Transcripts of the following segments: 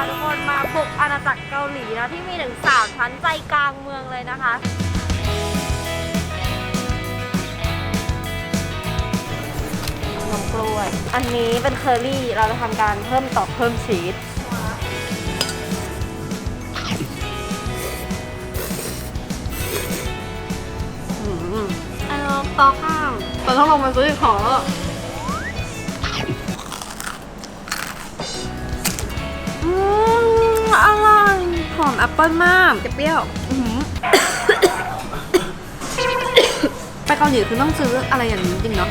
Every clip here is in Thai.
าทุกคนมาบุกอาณาจักรเกาหลีนะที่มีถึงสามชั้นใจกลางเมืองเลยนะคะ นมกล้วย อันนี้เป็นเคอรี่เราจะทำการเพิ่มต่อเพิ่มชีสอืมเออต่อข้าวเราต้องลงมาซื้อของแล้ว อร่อย หอมแอปเปิ้ลมากจะเปรี้ยวอื้อหือ ไปเกาหลีคือต้องซื้ออะไรอย่างนี้จริงเนาะ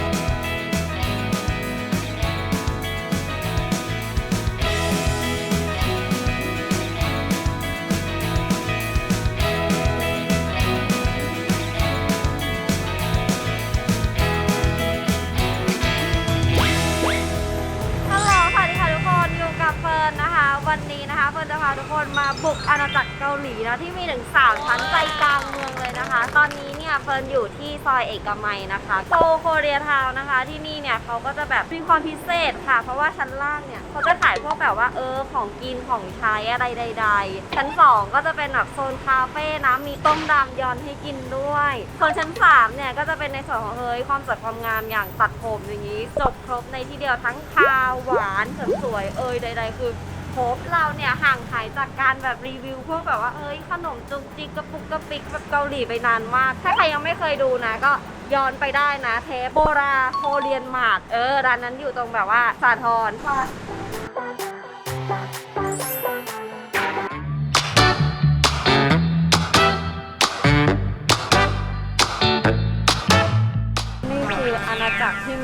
บุกอาณาจักรเกาหลีนะที่มีถึงสามชั้นใจกลางเมืองเลยนะคะ ตอนนี้เนี่ยเฟิร์นอยู่ที่ซอยเอกมัยนะคะโซโคเรียทาวนะคะ ที่นี่เนี่ยเขาก็จะแบบมีความพิเศษค่ะ เพราะว่าชั้นล่างเนี่ยเขาจะขายพวกแบบว่าเออของกินของใช้อะไรใด ๆ ชั้นสองก็จะเป็นแบบโซนคาเฟ่นะมีต้มดำยอนให้กินด้วยส่วนชั้นสามเนี่ยก็จะเป็นในส่วนของเฮ้ยความสวยความงามอย่างตัดผมอย่างนี้จบครบในที่เดียวทั้งคาวหวานเสริมสวยเอยใด ๆ คือ พบเราเนี่ยห่างหายจากการแบบรีวิวพวกแบบว่าเอ้ยขนมจุกจิกกระปุกกระปิกแบบเกาหลีไปนานมาก ถ้าใครยังไม่เคยดูนะ ก็ย้อนไปได้นะ เทปโบราโคเรียนมาร์ทเออร้านนั้นอยู่ตรงแบบว่าสาทร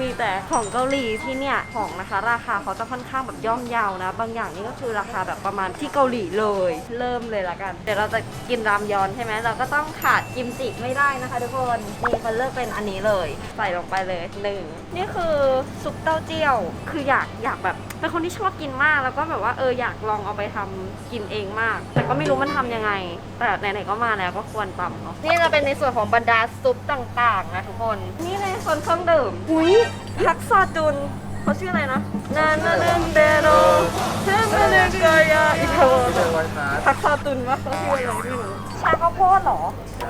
จักรที่มีแต่ของเกาหลีที่เนี่ยของนะคะราคาเขาจะค่อนข้างแบบย่อมเยาวนะ บางอย่างนี่ก็คือราคาแบบประมาณที่เกาหลีเลย เริ่มเลยละกัน เดี๋ยวเราจะกินรามยอนใช่ไหมเราก็ต้องขาดกิมจิไม่ได้นะคะ ทุกคนนี่มันเลือกเป็นอันนี้เลย ใส่ลงไปเลยหนึ่งนี่คือซุปเต้าเจี้ยว คืออยากอยากแบบเป็นคนที่ชอบกินมากแล้วก็แบบว่าเอออยากลองเอาไปทำกินเองมาก แต่ก็ไม่รู้มันทำยังไง แต่ไหนๆก็มาแล้วก็ควรตำเนาะนี่จะเป็นในส่วนของบรรดาซุปต่างๆนะทุกคน นี่ในส่วนเครื่องดื่มอุ้ยพักซอจุนเขาชื่ออะไรนะนานาเดนเดโรเทมเบเนกายาอิโทพักซอจุนวะเขาชื่ออะไรไม่รู้ชาข้าวโพดเหรอ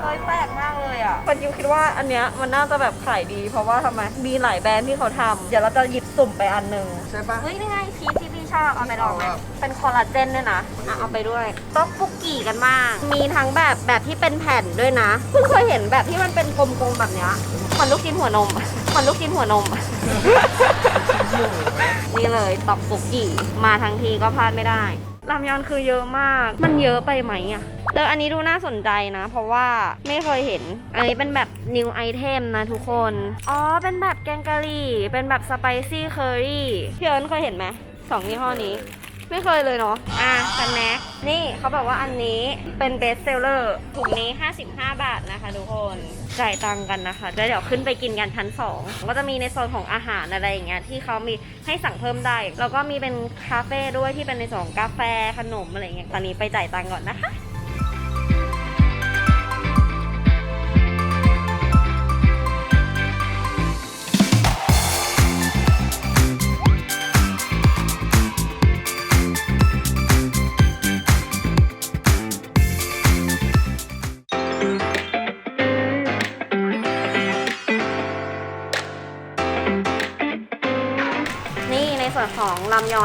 เฮ้ยแปลกมากเลยอะปันยิวคิดว่าอันเนี้ยมันน่าจะแบบขายดี เพราะว่าทำไมมีหลายแบรนด์ที่เขาทำเดี๋ยวเราจะหยิบสุ่มไปอันหนึ่งใช่ปะเฮ้ยนี่ไงชีสที่พี่ ชอบเอาไปลองไหมชอบเป็นคอลลาเจนด้วยนะอะเอาไปด้วยต๊อกฟุกกี้กันบ้างมีทั้งแบบแบบที่เป็นแผ่นด้วยนะเพิ่งเคยเห็นแบบที่มันเป็นกลมๆแบบเนี้ยเหมือนลูกชิ้นหัวนมเหมือนลูกชิ้นหัวนม นี่เลยตอกฟุกกี้มาทั้งทีก็พลาดไม่ได้รามยอนคือเยอะมาก มันเยอะไปไหมอะแล้วอันนี้ดูน่าสนใจนะ เพราะว่าไม่เคยเห็น อันนี้เป็นแบบ new item นะทุกคน อ๋อ เป็นแบบแกงกะหรี่ เป็นแบบสไปซี่เคอรี่พี่เอิญเคยเห็นไหม สองยี่ห้อนี้ ไม่เคยเลยเนาะ อะสแน็คนี่เขาบอกว่าอันนี้เป็นเบสเซลเลอร์ถุงนี้ 55 บาทนะคะทุกคนจ่ายตังค์กันนะคะแล้วเดี๋ยวขึ้นไปกินกันชั้น 2 ก็จะมีในโซนของอาหารอะไรอย่างเงี้ยที่เขามีให้สั่งเพิ่มได้ แล้วก็มีเป็นคาเฟ่ด้วยที่เป็นในส่วนของกาแฟขนมอะไรเงี้ย ตอนนี้ไปจ่ายตังค์ก่อนนะคะ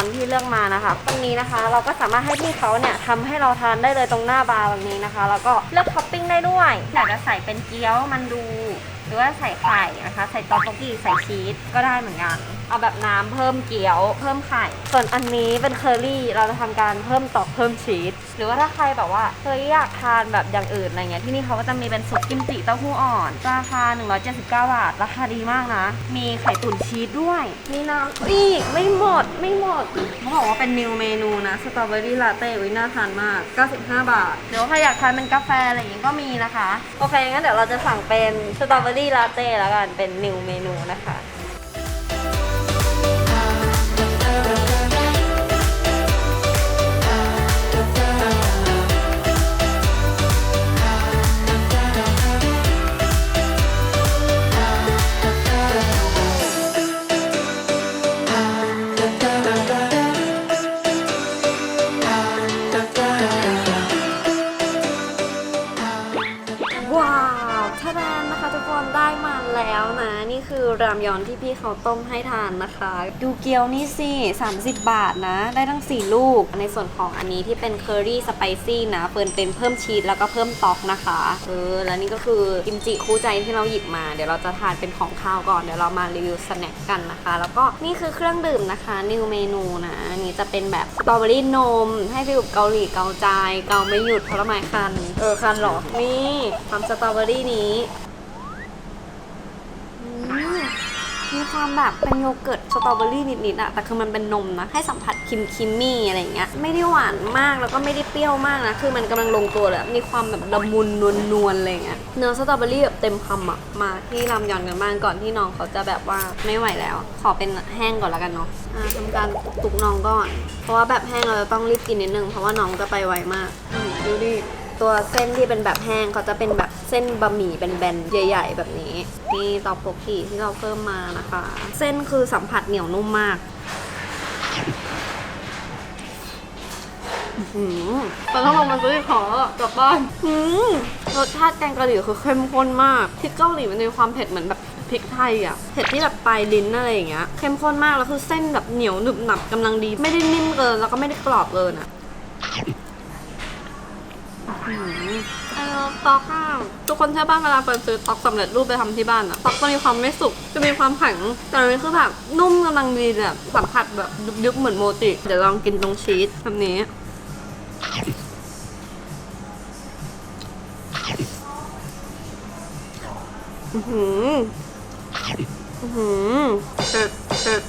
อนที่เลือกมานะคะตรงนี้นะคะเราก็สามารถให้พี่เขาเนี่ยทำให้เราทานได้เลยตรงหน้าบาร์แบบนี้นะคะ แล้วก็เลือกท็อปปิ้งได้ด้วยอยากจะใส่เป็นเกี๊ยวมันดู หรือว่าใส่ไข่นะคะ ใส่ตอกกี้ใส่ชีสก็ได้เหมือนกัน เอาแบบน้ำเพิ่มเกี๊ยว เพิ่มไข่ ส่วนอันนี้เป็นเคอรี่เราจะทำการเพิ่มตอกเพิ่มชีส รือว่าถ้าใครแบบว่าเคยอยากทานแบบอย่างอื่นอะไรเงี้ยที่นี่เขาก็จะมีเป็นซุปกิมจิเต้าหู้อ่อน ราคา 179 บาท ราคาดีมากนะ มีไข่ตุ๋นชีสด้วย มีน้ำอีกไม่หมดไม่หมดเขาบอกว่าเป็นนิวเมนูนะสตรอเบอรี่ลาเต้วิน่าทานมาก 95 บาทเดี๋ยวใครอยากทานเป็นกาแฟอะไรอย่างงี้ก็มีนะคะ โอเคงั้นเดี๋ยวเราจะสั่งเป็นสตรอเบอรี่ลาเต้แล้วกันเป็นนิวเมนูนะคะ รามยอนที่พี่เขาต้มให้ทานนะคะ ดูเกี๊ยวนี่สิ 30 บาทนะ ได้ทั้ง 4 ลูก ในส่วนของอันนี้ที่เป็นเคอรี่สไปซี่นะเปินเป็นเพิ่มชีสแล้วก็เพิ่มต๊อกนะคะ เออ แล้วนี่ก็คือกิมจิคู่ใจที่เราหยิบมา เดี๋ยวเราจะทานเป็นของข้าวก่อน เดี๋ยวเรามารีวิวสแน็คกันนะคะ แล้วก็นี่คือเครื่องดื่มนะคะนิวเมนูนะอันนี้จะเป็นแบบสตรอเบอรี่นม ให้ฟิลเกาหลีเกาใจเกาไม่หยุดเพราะละไมคัน เออคันเหรอ นี่ความสตรอเบอรี่นี้ อืมมี ความแบบเป็นโยเกิร์ตสตรอเบอรี่นิดๆอะแต่คือมันเป็นนมนะ ให้สัมผัสคิมคิมมี่อะไรอย่างเงี้ยไม่ได้หวานมากแล้วก็ไม่ได้เปรี้ยวมากนะ คือมันกำลังลงตัวเลยอะมีความแบบละมุนนวลนวลๆอะไรอย่างเงี้ยเนื้อสตรอเบอรี่แบบเต็มคำอะมาที่รามยอนกันบ้างก่อนที่น้องเขาจะแบบว่าไม่ไหวแล้ว ขอเป็นแห้งก่อนแล้วกันเนาะทำการตุกน้องก่อน เพราะว่าแบบแห้งเราจะต้องรีบกินนิดนึงเพราะว่าน้องจะไปไวมากดูดิ ตัวเส้นที่เป็นแบบแห้งเขาจะเป็นแบบเส้นบะหมี่เป็นแบนๆใหญ่ ๆ แบบนี้ นี่ตอกโปกกีที่เราเพิ่มมานะคะ เส้นคือสัมผัสเหนียวนุ่มมากอื้อหือตอนต้องลงมาซื้อขอกลับบ้านหืมรสชาติแกงกะหรี่คือเข้มข้นมากพริกเกาหลีมันมีความเผ็ดเหมือนแบบพริกไทยอะเผ็ดที่แบบปลายลิ้นอะไรอย่างเงี้ยเข้มข้นมากแล้วคือเส้นแบบเหนียวหนึบหนับกำลังดี ไม่ได้นิ่มเกินแล้วก็ไม่ได้กรอบเกินอะ เออต๊อกอะทุกคนใช่ป่ะเวลาเฟิร์นซื้อต๊อกสำเร็จรูปไปทำที่บ้านอะต๊อกจะมีความไม่สุกจะมีความแข็งแต่อันนี้คือแบบนุ่มกำลังดีแบบสัมผัสแบบยุบๆเหมือนโมจิเดี๋ยวลองกินตรงชีสแบบนี้อือหืออือหือเผ็ดเผ็ด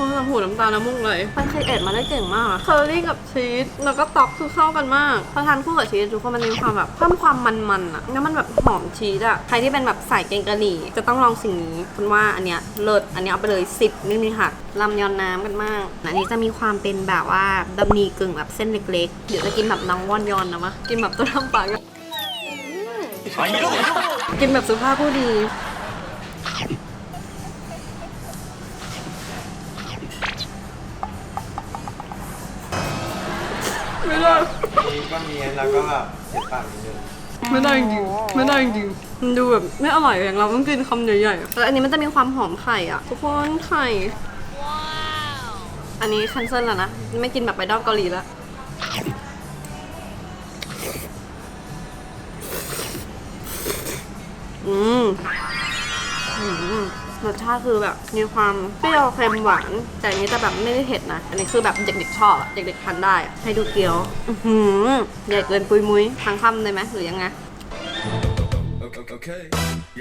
อ้ยหูน้ำตาลน้ำมูกเลยมันเคยเอ็ดมาได้เก่งมากอะเคอรี่กับชีสแล้วก็ต๊อกคือเข้ากันมากพอทานคู่กับชีสทุกคนมันมีความแบบเพิ่มความมันๆอะแล้วมันแบบหอมชีสอะใครที่เป็นแบบสายแกงกะหรี่ จะต้องลองสิ่งนี้คุณว่าอันเนี้ยเลิศอันเนี้ยเอาไปเลย 10นี่นี่ค่ะลำยอนน้ำกันมากอันนี้จะมีความเป็นแบบว่าบะหมี่กึ่งแบบเส้นเล็กๆเดี๋ยวจะกินแบบน้องวอนยอนนะมะกินแบบตัวทำปากกินแบบสุภาพผู้ดี ไม่ได้ มีก็มีแล้วก็แบบเสียปากนิดนึงไม่ได้จริงๆไม่ได้จริงๆมันดูแบบไม่อร่อยอย่างเราต้องกินคำใหญ่ๆแต่อันนี้มันจะมีความหอมไข่อะทุกคนไข่ อันนี้คันเซิลแล้วนะ ไม่กินแบบไปดอกเกาหลีแล้วอืมอืม รสชาติคือแบบมีความเปรี้ยวเค็มหวาน แต่อันนี้จะแบบไม่ได้เผ็ดนะ อันนี้คือแบบเด็กๆชอบอะเด็กๆทานได้อะให้ดูเกี๊ยว อือหือใหญ่เกินปุยมุ้ยทางคำเลยไหมหรือยังไง Okay, okay.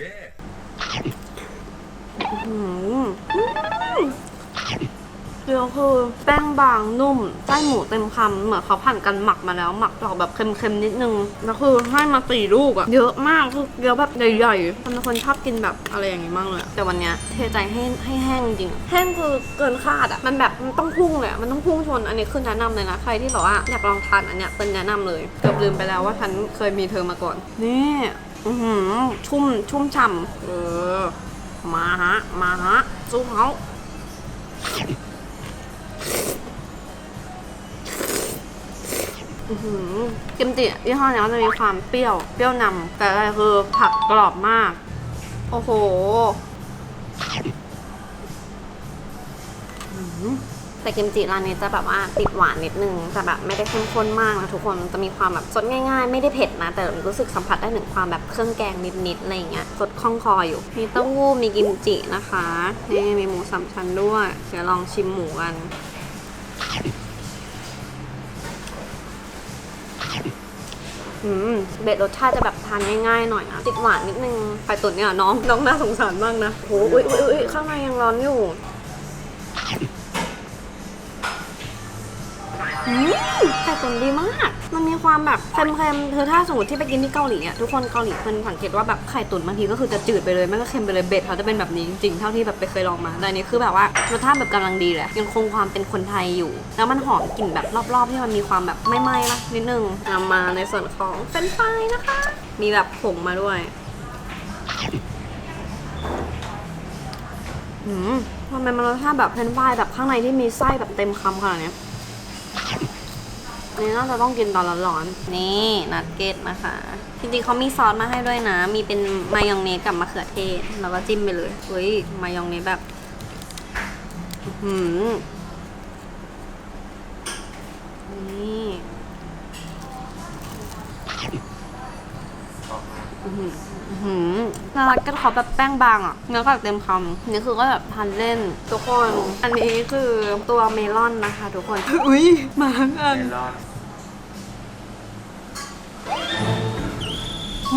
Yeah. อืม เกี๊ยวคือแป้งบางนุ่มไส้หมูเต็มคำเหมือนเขาผ่านกันหมักมาแล้วหมักออกแบบเค็มๆนิดนึงแล้วคือให้มาสี่ลูกอะเยอะมากคือเกี๊ยวแบบใหญ่ๆคนคนชอบกินแบบอะไรอย่างงี้มากเลย แต่วันเนี้ยเทใจให้ให้แห้งจริงแห้งคือเกินคาดอะมันแบบมันต้องพุ่งเลยมันต้องพุ่งชนอันนี้คือแนะนำเลยนะใครที่แบบว่าอยากลองทานอันเนี้ยเป็นแนะนำเลยเกือบลืมไปแล้วว่าฉันเคยมีเธอมาก่อน นี่อือหือชุ่มชุ่มฉ่ำเออมาฮะมาฮะสู้เขา กิมจิยี่ห้อเนี้ยมันจะมีความเปรี้ยว เปรี้ยวนำแต่อะไรคือผักกรอบมาก โอ้โหอื้อหือแต่กิมจิร้านนี้จะแบบว่าติดหวานนิดนึงแต่แบบไม่ได้เข้มข้นมากนะทุกคนมันจะมีความแบบสดง่ายๆ ไม่ได้เผ็ดนะ แต่รู้สึกสัมผัสได้ถึงความแบบเครื่องแกงนิดๆอะไรอย่างเงี้ยสดคล่องคออยู่มีเต้าหู้มีกิมจินะคะนี่มีหมูสามชั้นด้วยเดี๋ยวลองชิมหมูกัน อืมเบ็ดรสชาติจะแบบทานง่ายๆหน่อยนะติดหวานนิดนึงไข่ตุ๋นเนี่ยน้องน้องน่าสงสารมากนะโอ้ยอุ้ยอุ้ยข้างในยังร้อนอยู่อืมไข่ตุ๋นดีมาก มันมีความแบบเค็มๆคือถ้าสมมติที่ไปกินที่เกาหลีอะทุกคนเกาหลีคนสังเกตว่าแบบไข่ตุ๋นบางทีก็คือจะจืดไปเลยไม่ก็เค็มไปเลยเบ็ดเขาจะเป็นแบบนี้จริงๆเท่าที่แบบไปเคยลองมาแต่อันนี้คือแบบว่ารสชาติแบบกำลังดีเลยยังคงความเป็นคนไทยอยู่ แล้วมันหอมกลิ่นแบบรอบๆ ที่มันมีความแบบไม่ไหม้ละนิดนึงนำมาในส่วนของเฟรนฟรายนะคะ มีแบบผงมาด้วยอืมทำไมมันรสชาติแบบเฟรนฟรายแบบข้างในที่มีไส้แบบเต็มคำขนาดนี้ นี่น่าจะต้องกินตอนร้อนๆนี่นัดเกตนะคะ จริงๆเขามีซอสมาให้ด้วยนะ มีเป็นมายองเนสกับมะเขือเทศ แล้วก็จิ้มไปเลยเฮ้ยมายองเนสแบบหืมนี่หืออื้อหือน่ารักก็เขาแบบแป้งบางอะเนื้อก็เต็มคำนี่คือก็แบบทานเล่นทุกคน อันนี้คือตัวเมลอนนะคะ ทุกคน อุ้ยมาทั้งอัน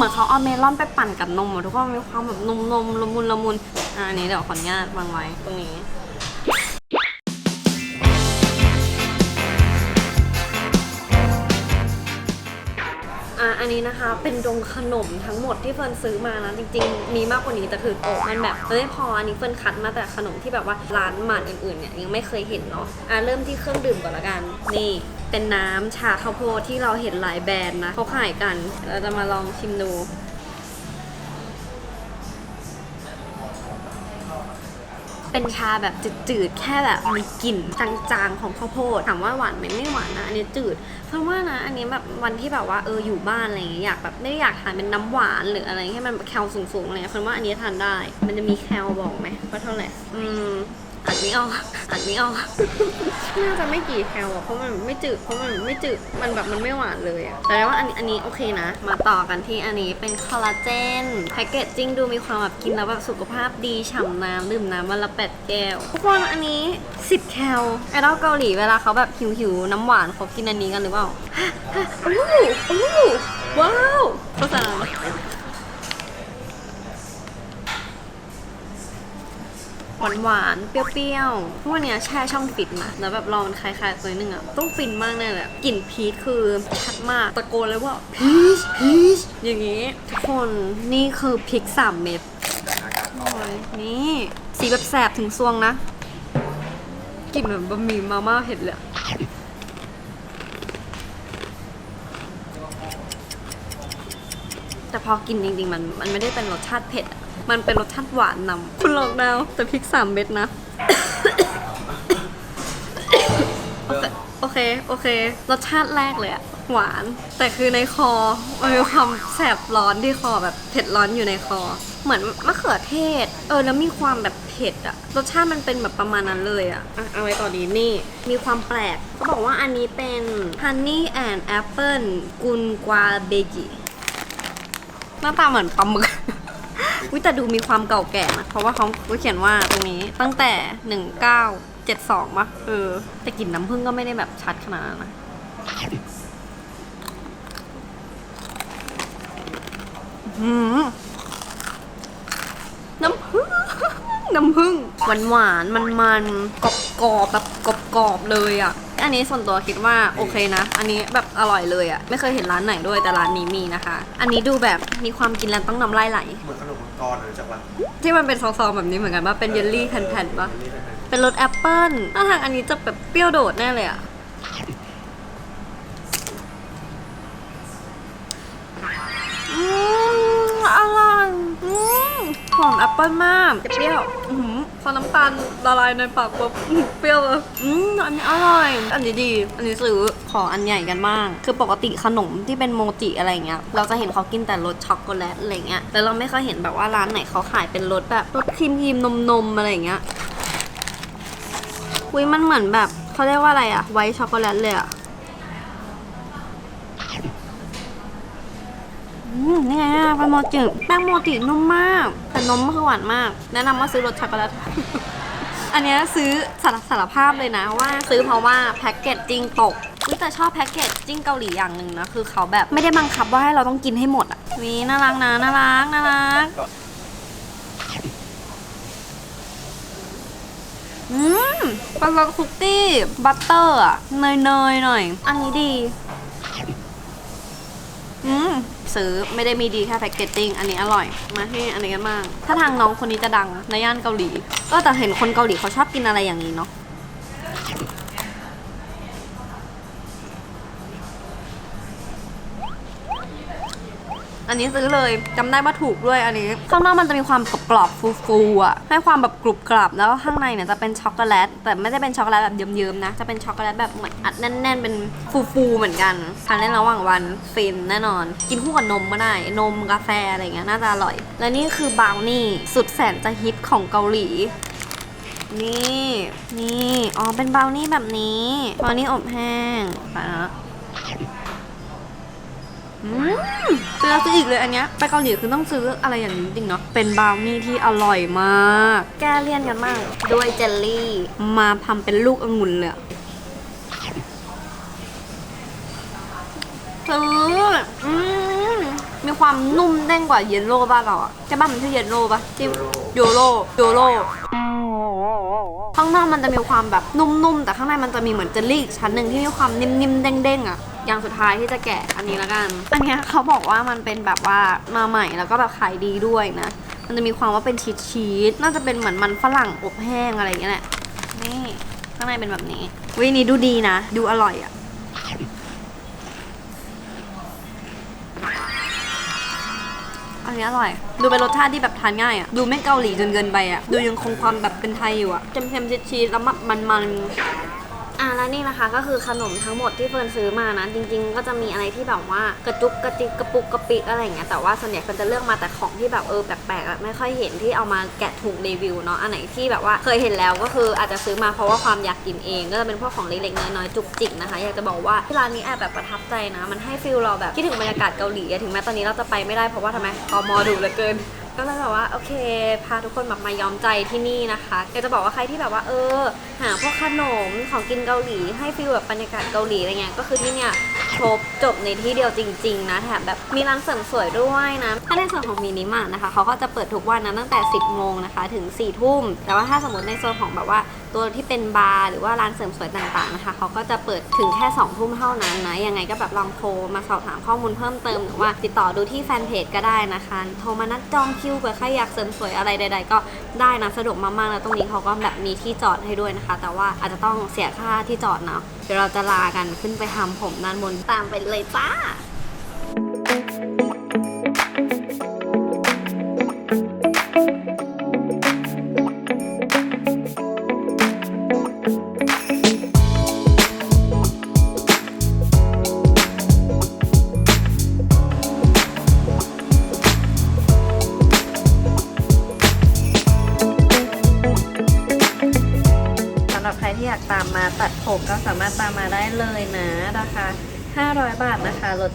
เหมือนเขาเอาเมลอนไปปั่นกับนมอะทุกคนมีความแบบนมนมละมุนละมุนอะอันนี้เดี๋ยวขออนุญาตวางไว้ตรงนี้ นี้นะคะเป็นดงขนมทั้งหมดที่เฟิร์นซื้อมานะจริงๆ มีมากกว่านี้แต่คือโอ้มันแบบเฮ้ยพออันนี้เฟิร์นคัดมาแต่ขนมที่แบบว่าร้านหมันอื่นๆเนี่ยยังไม่เคยเห็นเนาะอะเริ่มที่เครื่องดื่มก่อนละกันนี่เป็นน้ำชาข้าวโพดที่เราเห็นหลายแบรนด์นะเขาขายกัน เราจะมาลองชิมดู เป็นชาแบบจืดๆ แค่แบบมีกลิ่นจางๆ ของข้าวโพดถามว่าหวานไหมไม่หวานนะ อันนี้จืด เพราะว่านะ อันนี้แบบวันที่แบบว่าเอออยู่บ้านอะไรอย่างเงี้ยอยากแบบไม่ได้อยากทานเป็นน้ำหวานหรืออะไรให้มันแคลสูงๆอะไรเพราะว่าอันนี้ทานได้ มันจะมีแคลบอกไหมว่าเท่าไหร่อืม อันนี้ออกอันนี้ออกน่าจะไม่กี่แคลอะเพราะมันไม่จืดเพราะมันไม่จืดมันแบบมันไม่หวานเลยอะแต่ว่าอันนี้อันนี้โอเคนะ มาต่อกันที่อันนี้เป็นคอลลาเจนแพคเกจจิ้งดูมีความแบบกินแล้วแบบสุขภาพดีฉ่ำน้ำดื่มน้ำวันละแปดแก้วทุกคนอันนี้ 10 แคลไอดอลเกาหลีเวลาเขาแบบหิวหิวน้ำหวานเขากินอันนี้กันหรือเปล่าโอ้โหโอ้โหว้าวโฆษณา หวานหวานเปรี้ยวๆพวกเนี้ยแช่ช่องฟิตมา แล้วแบบรอมันคลายๆตัวนึงอะต้องฟินมากแน่เลยกลิ่นพีชคือชัดมาก ตะโกนเลยว่าพีชพีชอย่างงี้ทุกคนนี่คือพริกสามเม็ดนโอ้ยนี่สีแบบแสบถึงซวงนะกลิ่นเหมือนบะหมี่มาม่าเผ็ดเลยแต่พอกินจริงๆมันมันไม่ได้เป็นรสชาติเผ็ดอะ มันเป็นรสชาติหวานนำคุณลองดาวแต่พริกสามเม็ดนะ โอเค โอเค รสชาติแรกเลยอะหวาน แต่คือในคอมันมีความแสบร้อนที่คอแบบเผ็ดร้อนอยู่ในคอ เหมือนมะเขือเทศ เออ แล้วมีความแบบเผ็ดอะรสชาติมันเป็นแบบประมาณนั้นเลยอะอะเอาไว้ก่อนดีนี่ มีความแปลกเขาบอกว่าอันนี้เป็น honey and apple กุนกวาเบจิหน้าตาเหมือนปลาหมึก วิแต่ดูมีความเก่าแก่นะ เพราะว่าเขาเขาเขียนว่าตรงนี้ตั้งแต่ 1972ป่ะเออ แต่กลิ่นน้ำผึ้งก็ไม่ได้แบบชัดขนาดนั้นนะหืมน้ำผึ้งน้ำผึ้งหวานหวานมันมันกรอบกรอบแบบกรอบกรอบเลยอะ อันนี้ส่วนตัวคิดว่าโอเคนะ อันนี้แบบอร่อยเลยอะ ไม่เคยเห็นร้านไหนด้วยแต่ร้านนี้มีนะคะ อันนี้ดูแบบมีความกินแล้วต้องน้ำลายไหลเหมือนขนม กรหรือจักวาลที่มันเป็นซองๆแบบนี้เหมือนกันว่าเป็นเยลลี่แผ่นๆปะนี่เป็นเป็นรสแอปเปิ้ลถ้าทางอันนี้จะแบบเปรี้ยวโดดแน่เลยอะอืมอร่อยอืมหอมแอปเปิ้ลมากเปรี้ยวอือหือพอน้ำตาลละลายในปากปุ๊บอื้อเปรี้ยวเลยอืมอันนี้อร่อย อันนี้ดี อันนี้ซื้อ ขออันใหญ่กันบ้าง คือปกติขนมที่เป็นโมจิอะไรเงี้ย เราจะเห็นเขากินแต่รสช็อกโกแลตอะไรเงี้ย แต่เราไม่เคยเห็นแบบว่าร้านไหนเขาขายเป็นรสแบบรสครีมครีมนมนมอะไรเงี้ย อุ้ยมันเหมือนแบบเขาเรียกว่าอะไรอะไวช็อกโกแลตเลยอะนี่ไงอะเป็นโมจิแป้งโมจินุ่มมาก แต่นมก็คือหวานมาก แนะนำว่าซื้อรสช็อกโกแลตอันนี้ซื้อสารสารภาพเลยนะว่า ซื้อเพราะว่าแพ็กเกจจริงตก อุ๊ยแต่ชอบแพ็กเกจจิ้งเกาหลีอย่างหนึ่งนะคือเขาแบบไม่ได้บังคับว่าให้เราต้องกินให้หมดอะวีน่ารักนะน่ารักน่ารักอืมปลาลคุกกี้บัตเตอร์อะเนยเนยๆหน่อย อันนี้ดี อืมซื้อไม่ได้มีดีแค่แพ็กเกจจิ้งอันนี้อร่อย มาที่อันนี้กันบ้าง ถ้าทางน้องคนนี้จะดังในย่านเกาหลี ก็แต่เห็นคนเกาหลีเขาชอบกินอะไรอย่างนี้เนาะ อันนี้ซื้อเลยจำได้ว่าถูกด้วยอันนี้ ข้างนอกมันจะมีความกรอบๆฟูๆอะให้ความแบบกรุบกรับแล้วข้างในเนี่ยจะเป็นช็อกโกแลตแต่ไม่ได้เป็นช็อกโกแลตแบบเยิ้มๆนะจะเป็นช็อกโกแลตแบบเหมือนอัดแน่น ๆ เป็นฟูๆเหมือนกันทานได้ระหว่างวันฟินแน่นอน กินคู่กับนมก็ได้นมกาแฟอะไรเงี้ยน่าจะอร่อย และนี่คือบราวนี่สุดแสนจะฮิตของเกาหลีนี่นี่ อ๋อ เป็นบราวนี่แบบนี้บราวนี่อบแห้งไปนะ อืมซื้อแล้วซื้ออีกเลยอันเนี้ยไปเกาหลีคือต้องซื้ออะไรอย่างนี้จริงๆเนาะเป็นบราวนี่ที่อร่อยมาก แก้เลี่ยนกันมาก ด้วยเจลลี่ มาทำเป็นลูกองุ่นเลยอะซื้ออืมมีความนุ่มเด้งกว่าเยลโล่บ้านเราอะใช่ป่ะมันชื่อเยลโล่ป่ะที่โยโรโยโรข้างนอกมันจะมีความแบบนุ่มๆ แต่ข้างในมันจะมีเหมือนเจลลี่อีกชั้นหนึ่งที่มีความนิ่มๆ เด้งๆอะ อย่างสุดท้ายที่จะแกะอันนี้และกัน อันเนี้ยเขาบอกว่ามันเป็นแบบว่ามาใหม่แล้วก็แบบขายดีด้วยนะ มันจะมีความว่าเป็นชีสชีสน่าจะเป็นเหมือนมันฝรั่งอบแห้งอะไรอย่างเงี้ยแหละนี่ข้างในเป็นแบบนี้วินี้ดูดีนะ ดูอร่อยอะอันนี้อร่อย ดูเป็นรสชาติที่แบบทานง่ายอะ ดูไม่เกาหลีจนเกินไปอะ ดูยังคงความแบบเป็นไทยอยู่อะเค็มๆชีสๆแล้วมันมัน อะแล้วนี่นะคะก็คือขนมทั้งหมดที่เฟิร์นซื้อมานะจริง ๆ ก็จะมีอะไรที่แบบว่ากระจุกกระจิกกระปุกกระปิกอะไรอย่างเงี้ยแต่ว่าส่วนใหญ่เฟิร์นจะเลือกมาแต่ของที่แบบเออแปลกๆไม่ค่อยเห็นที่เอามาแกะถุงรีวิวเนาะอันไหนที่แบบว่าเคยเห็นแล้วก็คืออาจจะซื้อมาเพราะว่าความอยากกินเองก็จะเป็นพวกของเล็กๆน้อยๆจุกจิกนะคะอยากจะบอกว่าที่ร้านนี้แอบแบบประทับใจนะ มันให้ฟิลเราแบบคิดถึงบรรยากาศเกาหลีถึงแม้ตอนนี้เราจะไปไม่ได้เพราะว่าทำไมตมดุเหลือเกิน ก็เลยแบบว่าโอเค พาทุกคนแบบมายอมใจที่นี่นะคะอยากจะบอกว่าใครที่แบบว่าเออ หาพวกขนมของกินเกาหลีให้ฟีลแบบบรรยากาศเกาหลีอะไรเงี้ยก็คือที่เนี่ย ครบจบในที่เดียวจริง ๆ นะแถมแบบมีร้านเสริมสวยด้วยนะถ้าในส่วนของมินิมาร์ทนะคะเขาก็จะเปิดทุกวันนะตั้งแต่ 10 โมงนะคะถึง 4 ทุ่ม แต่ว่าถ้าสมมติในโซนของแบบว่าตัวที่เป็นบาร์หรือว่าร้านเสริมสวยต่างๆนะคะเขาก็จะเปิดถึงแค่ 2 ทุ่มเท่านั้นนะ ยังไงก็แบบลองโทรมาสอบถามข้อมูลเพิ่มเติมหรือว่าติดต่อดูที่แฟนเพจก็ได้นะคะ โทรมานัดจองคิวเผื่อใครอยากเสริมสวยอะไรใด ๆ ก็ได้นะสะดวกมากๆแล้วตรงนี้เขาก็แบบมีที่จอดให้ด้วยนะคะ แต่ว่าอาจจะต้องเสียค่าที่จอดเนาะเดี๋ยวเราจะลากันขึ้นไปทำผมด้านบนตามไปเลยจ้า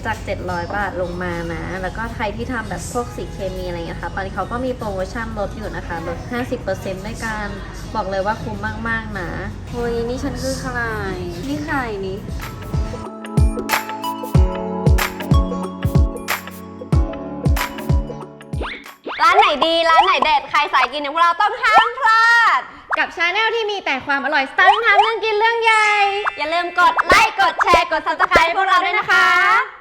จาก 700 บาทลงมานะ แล้วก็ใครที่ทำแบบพวกสีเคมีอะไรเงี้ยค่ะ ตอนนี้เขาก็มีโปรโมชั่นลดอยู่นะคะ ลด 50%ด้วยกันบอกเลยว่าคุ้มมากๆนะโอ้ยนี่ฉันคือใคร นี่ใครนี่ร้านไหนดี ร้านไหนเด็ด ใครสายกินอย่างพวกเราต้องห้ามพลาด กับชาแนลที่มีแต่ความอร่อยสไตล์ทำเรื่องกินเรื่องใหญ่ อย่าลืมกดไลค์ กดแชร์ กด subscribe พวกเราด้วยนะคะ